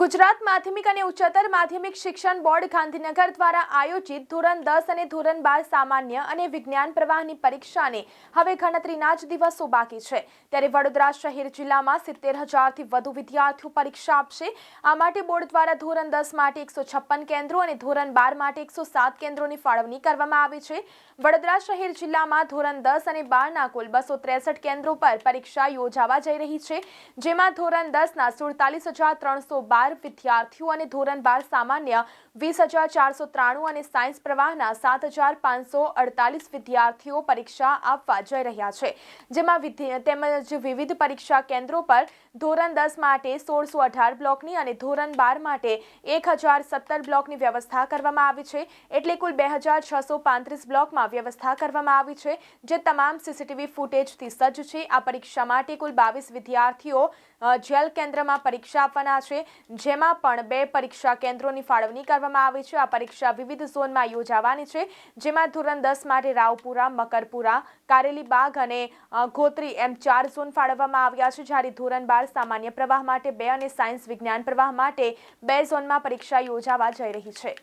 ગુજરાત માધ્યમિક અને ઉચ્ચતર માધ્યમિક શિક્ષણ બોર્ડ ગાંધીનગર દ્વારા આયોજિત ધોરણ દસ અને ધોરણ બાર સામાન્ય અને વિજ્ઞાન પ્રવાહની પરીક્ષાને હવે ગણતરીના જ દિવસો બાકી છે. ત્યારે વડોદરા શહેર જિલ્લામાં સિત્તેર હજારથી વધુ વિદ્યાર્થીઓ પરીક્ષા આપશે. આ માટે બોર્ડ દ્વારા ધોરણ દસ માટે એકસો છપ્પન કેન્દ્રો અને ધોરણ બાર માટે એકસો સાત કેન્દ્રોની ફાળવણી કરવામાં આવી છે. વડોદરા શહેર જિલ્લામાં ધોરણ દસ અને બારના કુલ બસો ત્રેસઠ કેન્દ્રો પર પરીક્ષા યોજાવા જઈ રહી છે. જેમાં ધોરણ દસના સુડતાલીસ હજાર ત્રણસો બાર વિદ્યાર્થીઓ અને ધોરણ બાર સામાન્ય વીસ હજાર ચારસો ત્રાણું અને સાયન્સ પ્રવાહના સાત હજાર પાંચસો અડતાલીસ વિદ્યાર્થીઓ પરીક્ષા આપવા જઈ રહ્યા છે. જેમાં તેમજ વિવિધ પરીક્ષા કેન્દ્રો પર ધોરણ દસ માટે સોળસો અઢાર બ્લોકની અને ધોરણ બાર માટે એક હજાર સત્તર બ્લોકની વ્યવસ્થા કરવામાં આવી છે. એટલે કુલ બે હજાર છસો પાંત્રીસ બ્લોકમાં વ્યવસ્થા કરવામાં આવી છે. જે તમામ સીસીટીવી ફૂટેજથી સજ્જ છે. આ પરીક્ષા માટે કુલ બાવીસ વિદ્યાર્થીઓ જેલ કેન્દ્રમાં પરીક્ષા આપવાના છે. જેમાં પણ બે પરીક્ષા કેન્દ્રોની ફાળવણી કરવામાં આવી છે. આ પરીક્ષા વિવિધ ઝોનમાં યોજાવાની છે. જેમાં ધોરણ દસ માટે રાવપુરા, મકરપુરા, કારેલીબાગ અને ગોત્રી એમ ચાર ઝોન ફાળવવામાં આવ્યા છે. જ્યારે ધોરણ બાર સામાન્ય પ્રવાહ માટે બે અને સાયન્સ વિજ્ઞાન પ્રવાહ માટે બે ઝોનમાં પરીક્ષા યોજાવા જઈ રહી છે.